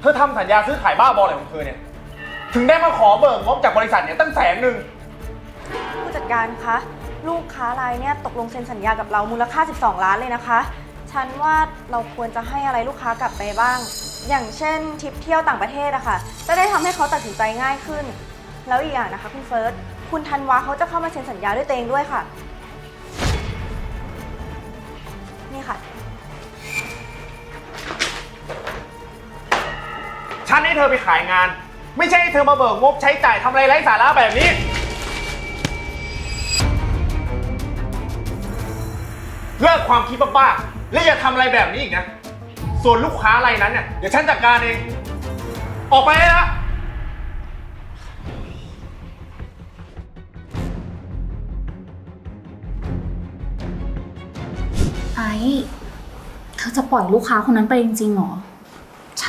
เธอทำสัญญาซื้อขายบ้าบออะไรของเธอเนี่ย ถึงได้มาขอเบิกงบจากบริษัทเนี่ยตั้งแสนหนึ่ง ผู้จัดการคะ ลูกค้ารายเนี่ยตกลงเซ็นสัญญากับเรามูลค่า 12 ล้านเลยนะคะ ฉันว่าเราควรจะให้อะไรลูกค้ากลับไปบ้าง อย่างเช่นทริปเที่ยวต่างประเทศอะค่ะ จะได้ทำให้เขาตัดสินใจง่ายขึ้น แล้วอีกอย่างนะคะคุณเฟิร์ส คุณธันวาเขาจะเข้ามาเซ็นสัญญาด้วยตัวเองด้วยค่ะ ฉันให้เธอไปขายงาน ไม่ใช่ให้เธอมาเบิกงบใช้จ่ายทำอะไรไร้สาระแบบนี้ เลิกความคิดบ้าๆและอย่าทำอะไรแบบนี้อีกนะ ส่วนลูกค้ารายนั้นเนี่ยเดี๋ยวฉันจัดการเอง ออกไปให้ละไอ้เธอจะปล่อยลูกค้าคนนั้นไปจริงๆเหรอ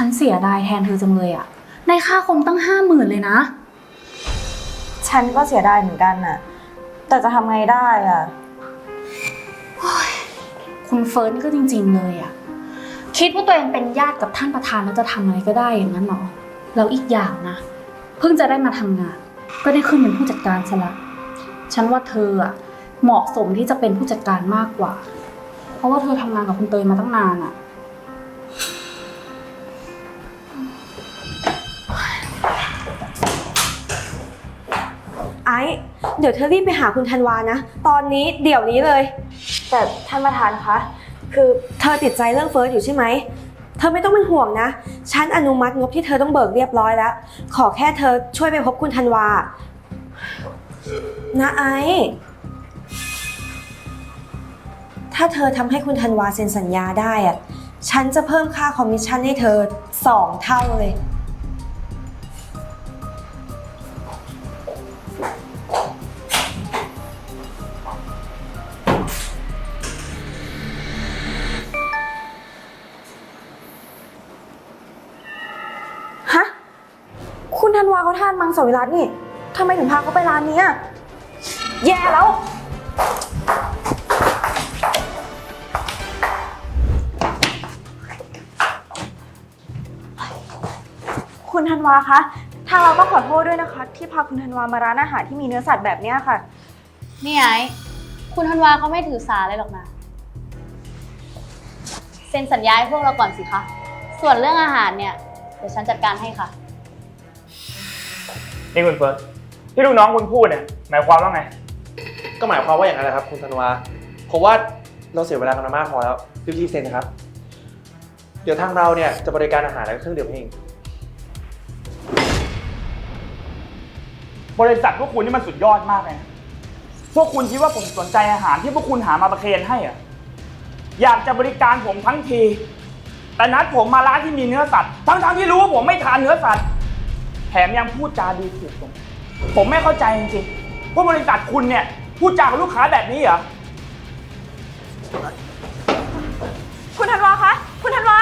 ฉันเสียดายแทนเธอจังเลยอะในค่าคมตั้งห้าหมื่นเลยนะ ฉันก็เสียดายเหมือนกันน่ะ แต่จะทำไงได้อะคุณเฟิร์สนี่ก็จริงๆเลยอะคิดว่าตัวเองเป็นญาติกับท่านประธานแล้วจะทำอะไรก็ได้อย่างนั้นเหรอแล้วอีกอย่างนะ เพิ่งจะได้มาทำงาน ก็ได้ขึ้นเป็นผู้จัดการซะละ ฉันว่าเธออะเหมาะสมที่จะเป็นผู้จัดการมากกว่า เพราะว่าเธอทำงานกับคุณเตยมาตั้งนานอะ เดี๋ยวเธอรีบไปหาคุณธันวานะ ตอนนี้เดี๋ยวนี้เลย แต่ท่านประธานคะ คือเธอติดใจเรื่องเฟิร์สอยู่ใช่ไหม เธอไม่ต้องเป็นห่วงนะ ฉันอนุมัติงบที่เธอต้องเบิกเรียบร้อยแล้ว ขอแค่เธอช่วยไปพบคุณธันวา นะไอ้ถ้าเธอทำให้คุณธันวาเซ็นสัญญาได้อะฉันจะเพิ่มค่าคอมมิชชั่นให้เธอสองเท่าเลยาเขาทานมังสวิรัตนี่ทำไมถึงพาเขาไปร้านนี้อะแย่แล้ว คุณธันวาคะ ทางเราต้องขอโทษด้วยนะคะ ที่พาคุณธันวามาร้านอาหารที่มีเนื้อสัตว์แบบเนี้ยค่ะ นี่ไอ้คุณธันวาเขาไม่ถือสาเลยหรอกนะ เซ็นสัญญาให้พวกเราก่อนสิคะ ส่วนเรื่องอาหารเนี่ย เดี๋ยวฉันจัดการให้ค่ะ นี่คุณเฟิร์สที่ลูกน้องคุณพูดเนี่ยหมายความว่าไง ก็หมายความว่าอย่างนั้นแหละครับ คุณธันวาผมว่าเราเสียเวลากันมามากพอแล้วรีบๆเซ็นนะครับ เดี๋ยวทางเราเนี่ยจะบริการอาหารและเครื่องดื่มให้เองบริษัทพวกคุณนี่มันสุดยอดมากเลยนะพวกคุณคิดว่าผมสนใจอาหารที่พวกคุณหามาประเคนให้อะอยากจะบริการผมทั้งที แต่นัดผมมาร้านที่มีเนื้อสัตว์ ทั้งๆที่รู้ว่าผมไม่ทานเนื้อสัตว์ แถมยังพูดจาดูถูกผม ผมไม่เข้าใจจริงๆว่าบริษัทคุณเนี่ยพูดจากับลูกค้าแบบนี้เหรอ คุณธันวาคะ คุณธันวา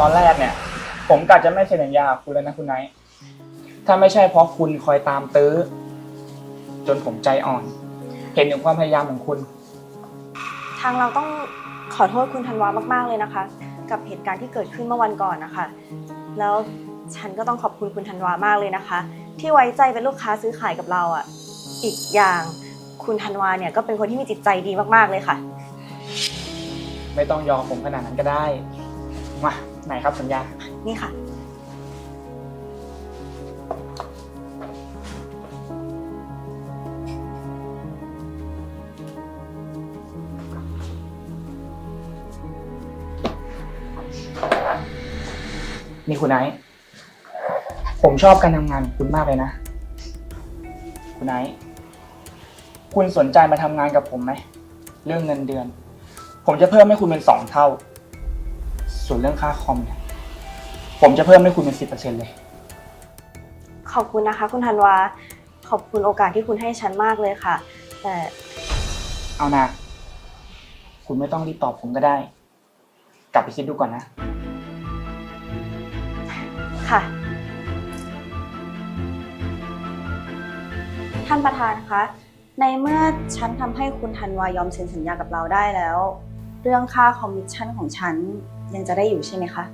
ตอนแรกเนี่ย ผมกะจะไม่เซ็นสัญญากับคุณแล้วนะคุณไนท์ถ้าไม่ใช่เพราะคุณคอยตามตื้อจ นผมใจอ่อน เห็นถึงความพยายามของคุณ ทางเราต้องขอโทษคุณธันวามาก ๆ เลยนะคะ กับเหตุการณ์ที่เกิดขึ้นเมื่อวันก่อนนะคะ แล้วฉันก็ต้องขอบคุณคุณธันวามากเลยนะคะ ที่ไว้ใจเป็นลูกค้าซื้อขายกับเราอะ อีกอย่างคุณธันวาเนี่ยก็เป็นคนที่มีจิตใจดีมากๆเลยค่ะ ไม่ต้องยอมผมขนาดนั้นก็ได้ มา ไหนครับสัญญา นี่ค่ะ นี่คุณไนท์ผมชอบการทำงานของคุณมากเลยนะ คุณไนท์คุณสนใจมาทำงานกับผมไหม เรื่องเงินเดือน ผมจะเพิ่มให้คุณเป็นสองเท่า ส่วนเรื่องค่าคอมเนี่ยผมจะเพิ่มให้คุณเป็นสิบเปอร์เซ็นต์เลย ขอบคุณนะคะ คุณธันวา ขอบคุณโอกาสที่คุณให้ฉันมากเลยค่ะ แต่เอานะ คุณไม่ต้องรีบตอบผมก็ได้ กลับไปคิดดูก่อนนะ ค่ะ ท่านประธานคะ ในเมื่อฉันทำให้คุณธันวายอมเซ็นสัญญากับเราได้แล้ว เรื่องค่าคอมมิชชั่นของฉันยังจะได้อยู่ใช่ไหมคะ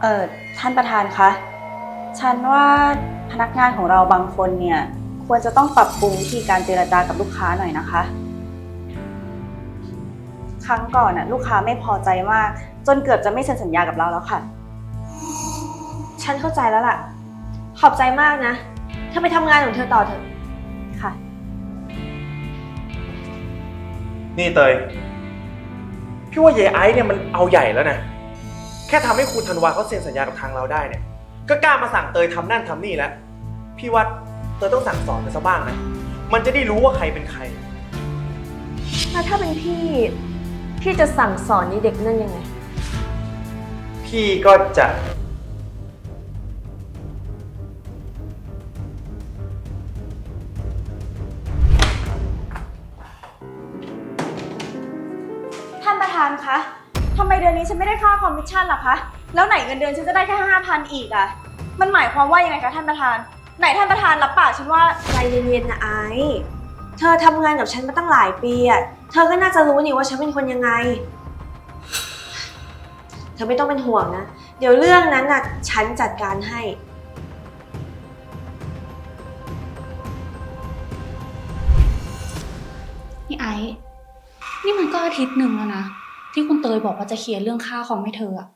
เอ่อท่านประธานคะ ฉันว่าพนักงานของเราบางคนเนี่ย ควรจะต้องปรับปรุงวิธีการเจรจากับลูกค้าหน่อยนะคะ ครั้งก่อนน่ะลูกค้าไม่พอใจมาก จนเกือบจะไม่เซ็นสัญญากับเราแล้วค่ะ ฉันเข้าใจแล้วล่ะ ขอบใจมากนะ เธอไปทำงานของเธอต่อเถอะ ค่ะ นี่เตย พี่ว่าเยไอซ์เนี่ยมันเอาใหญ่แล้วนะ แค่ทำให้คุณธันวาเขาเซ็นสัญญากับทางเราได้เนี่ย ก็กล้ามาสั่งเตยทำนั่นทำนี่แล้ว พี่ว่าเตยต้องสั่งสอนมันซะบ้างนะ มันจะได้รู้ว่าใครเป็นใคร แล้วถ้าเป็นพี่ พี่จะสั่งสอนนี่เด็กนั่นยังไง พี่ก็จะ ท่านประธานคะทำไมเดือนนี้ฉันไม่ได้ค่าคอมมิชชั่นล่ะคะ แล้วไหนเงินเดือนฉันจะได้แค่ห้าพันอีกอะมันหมายความว่ายังไงคะท่านประธาน ไหนท่านประธานรับปากฉันว่า ใจเย็นๆนะไอซ์ เธอทำงานกับฉันมาตั้งหลายปีอะเธอก็น่าจะรู้นี่ว่าฉันเป็นคนยังไง เธอไม่ต้องเป็นห่วงนะ เดี๋ยวเรื่องนั้นน่ะฉันจัดการให้ นี่ไอซ์นี่มันก็อาทิตย์หนึ่งแล้วนะ ที่คุณเตยบอกว่าจะเคลียร์เรื่องค่าคอมให้เธออะ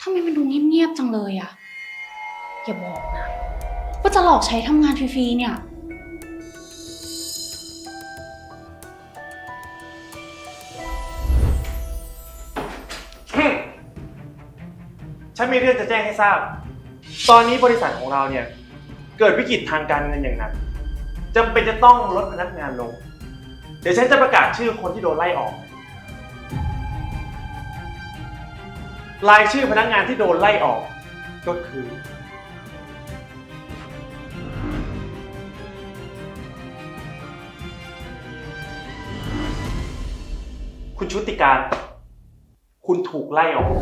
ทำไมมันดูเงียบๆจังเลยอะอย่าบอกนะ ว่าจะหลอกใช้ทำงานฟรีๆเนี่ย ฉันมีเรื่องจะแจ้งให้ทราบ ตอนนี้บริษัทของเราเนี่ย เกิดวิกฤตทางการเงินอย่างหนักจำเป็นจะต้องลดพนักงานลง เดี๋ยวฉันจะประกาศชื่อคนที่โดนไล่ออก รายชื่อพนักงานที่โดนไล่ออก ก็คือ คุณชุติการ คุณถูกไล่ออก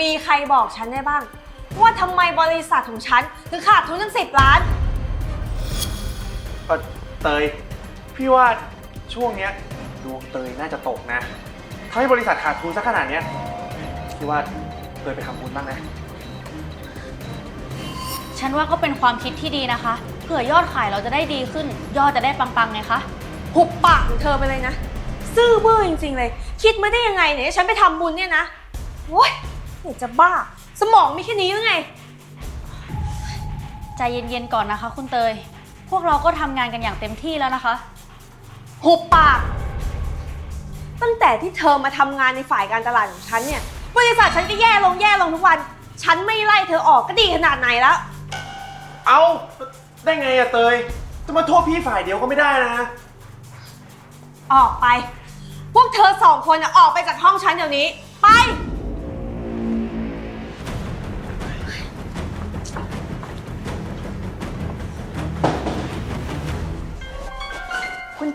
มีใครบอกฉันได้บ้าง ว่าทำไมบริษัทของฉันถึงขาดทุนตั้งสิบล้านเอ่อเตย พี่ว่าช่วงเนี้ยดวงเตยน่าจะตกนะทำให้บริษัทขาดทุนสักขนาดเนี้ยพี่ว่าเตยไปทำบุญบ้างนะ ฉันว่าก็เป็นความคิดที่ดีนะคะ เผื่อยอดขายเราจะได้ดีขึ้น ยอดจะได้ปังๆไงคะ หุบปากของเธอไปเลยนะ ซื่อบื้อจริงๆเลย คิดมาได้ยังไงเนี่ยให้ฉันไปทำบุญเนี่ยนะโว้ย นี่จะบ้า สมองมีแค่นี้หรือไง ใจเย็นๆก่อนนะคะ คุณเตย พวกเราก็ทำงานกันอย่างเต็มที่แล้วนะคะ หุบปาก ตั้งแต่ที่เธอมาทำงานในฝ่ายการตลาดของฉันเนี่ย บริษัทฉันก็แย่ลงแย่ลงทุกวัน ฉันไม่ไล่เธอออกก็ดีขนาดไหนแล้ว เอาได้ไงอะเตย จะมาโทษพี่ฝ่ายเดียวก็ไม่ได้นะ ออกไป พวกเธอสองคนน่ะออกไปจากห้องฉันเดี๋ยวนี้ ไป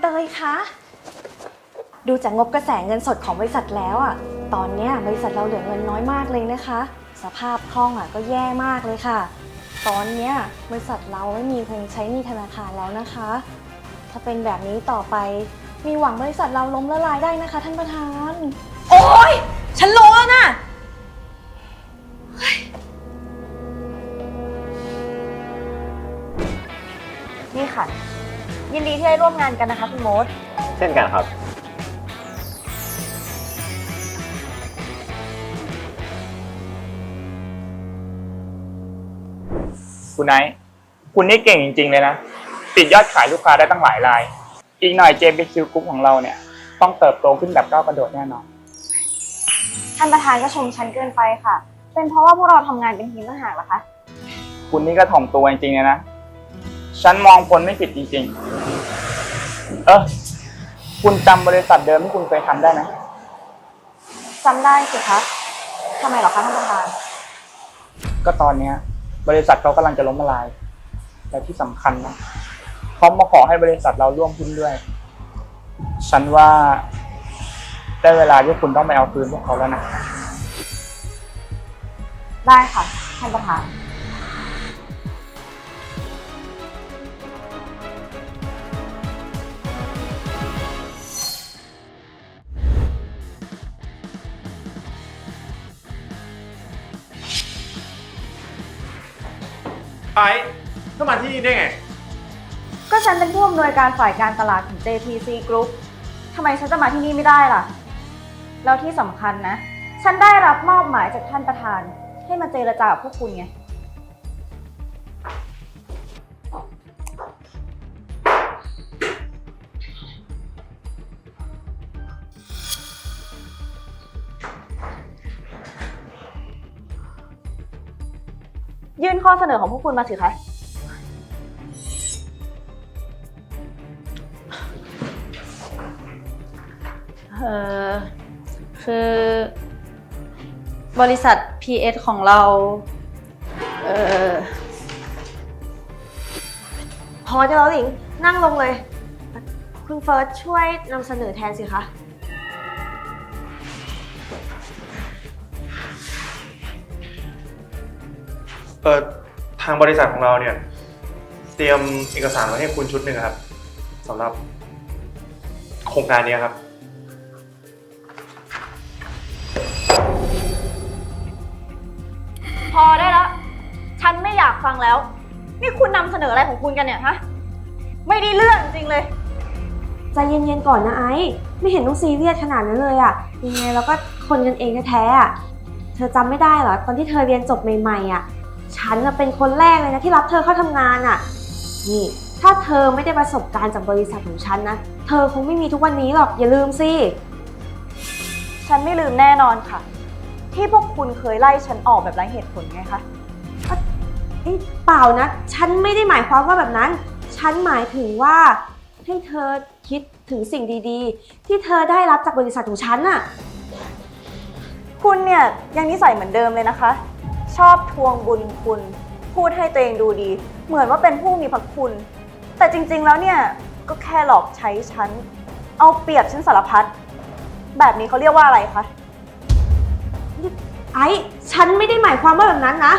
เตยคะ ดูจากงบกระแสเงินสดของบริษัทแล้วอะตอนเนี้ยบริษัทเราเหลือเงินน้อยมากเลยนะคะ สภาพคล่องอะก็แย่มากเลยค่ะ ตอนเนี้ยบริษัทเราไม่มีเงินใช้หนี้ธนาคารแล้วนะคะ ถ้าเป็นแบบนี้ต่อไป มีหวังบริษัทเราล้มละลายได้นะคะ ท่านประธาน โอ๊ย ฉันรู้แล้วนะนี่ค่ะ ยินดีที่ได้ร่วมงานกันนะคะคุณโมด เช่นกันครับ คุณไนท์คุณนี่เก่งจริง ๆ เลยนะปิดยอดขายลูกค้าได้ตั้งหลายราย อีกหน่อย JBQ Group ของเราเนี่ย ต้องเติบโตขึ้นแบบก้าวกระโดดแน่นอน ท่านประธานก็ชมฉันเกินไปค่ะ เป็นเพราะว่าพวกเราทำงานเป็นทีมต่างหากเหรอคะ คุณนี่ก็ถ่อมตัวจริงๆเลยนะ ฉันมองคนไม่ผิดจริง ๆ เออ คุณจำบริษัทเดิมที่คุณเคยทำได้ไหมจำได้สิคะทำไมเหรอคะท่านประธาน ก็ตอนเนี้ย บริษัทเขากำลังจะล้มละลาย และที่สำคัญนะเขามาขอให้บริษัทเราร่วมหุ้นด้วย ฉันว่าได้เวลาที่คุณต้องไปเอาคืนพวกเขาแล้วนะ ได้ค่ะท่านประธาน ต้องมาที่นี่ได้ไง ก็ฉันเป็นผู้อำนวยการฝ่ายการตลาดของ JTC Group ทำไมฉันจะมาที่นี่ไม่ได้ล่ะ แล้วที่สำคัญนะ ฉันได้รับมอบหมายจากท่านประธาน ให้มาเจรจากับพวกคุณไง ข้อเสนอของพวกคุณมาสิคะ เออคือบริษัท PS ของเรา เออพอจะแล้วหลิง นั่งลงเลย คุณเฟิร์สช่วยนำเสนอแทนสิคะ เออทางบริษัทของเราเนี่ย เตรียมเอกสารไว้ให้คุณชุดหนึ่งครับสำหรับโครงการเนี้ยครับ พอได้แล้วฉันไม่อยากฟังแล้ว นี่คุณนำเสนออะไรของคุณกันเนี่ยฮะ ไม่ได้เรื่องจริงๆเลย ใจเย็นๆก่อนนะไอซ์ไม่เห็นต้องซีเรียสขนาดนั้นเลยอะยังไงเราก็คนกันเองแท้ๆอะเธอจำไม่ได้เหรอ ตอนที่เธอเรียนจบใหม่ๆอะ ฉันน่ะเป็นคนแรกเลยนะที่รับเธอเข้าทำงานอะนี่ ถ้าเธอไม่ได้ประสบการณ์จากบริษัทของฉันนะ เธอคงไม่มีทุกวันนี้หรอกอย่าลืมสิ ฉันไม่ลืมแน่นอนค่ะ ที่พวกคุณเคยไล่ฉันออกแบบไร้เหตุผลไงคะนี่เปล่านะ ฉันไม่ได้หมายความว่าแบบนั้น ฉันหมายถึงว่า ให้เธอคิดถึงสิ่งดีๆ ที่เธอได้รับจากบริษัทของฉันน่ะ คุณเนี่ยยังนิสัยเหมือนเดิมเลยนะคะ ชอบทวงบุญคุณ พูดให้ตัวเองดูดี เหมือนว่าเป็นผู้มีพระคุณ แต่จริงๆแล้วเนี่ย ก็แค่หลอกใช้ฉัน เอาเปรียบฉันสารพัด แบบนี้เขาเรียกว่าอะไรคะ ไอ้ฉันไม่ได้หมายความว่าแบบนั้นนะ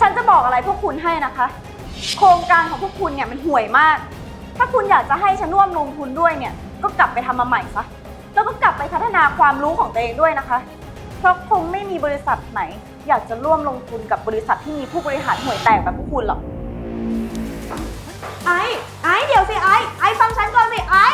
ฉันจะบอกอะไรพวกคุณให้นะคะ โครงการของพวกคุณเนี่ยมันห่วยมาก ถ้าคุณอยากจะให้ฉันร่วมลงทุนด้วยเนี่ย ก็กลับไปทำมาใหม่ซะ แล้วก็กลับไปพัฒนาความรู้ของตัวเองด้วยนะคะ เพราะคงไม่มีบริษัทไหน อยากจะร่วมลงทุนกับบริษัทที่มีผู้บริหารห่วยแตกแบบพวกคุณหรอกไอ้ไอ้เดี๋ยวสิไอ้ไอ้ฟังฉันก่อนสิไอ้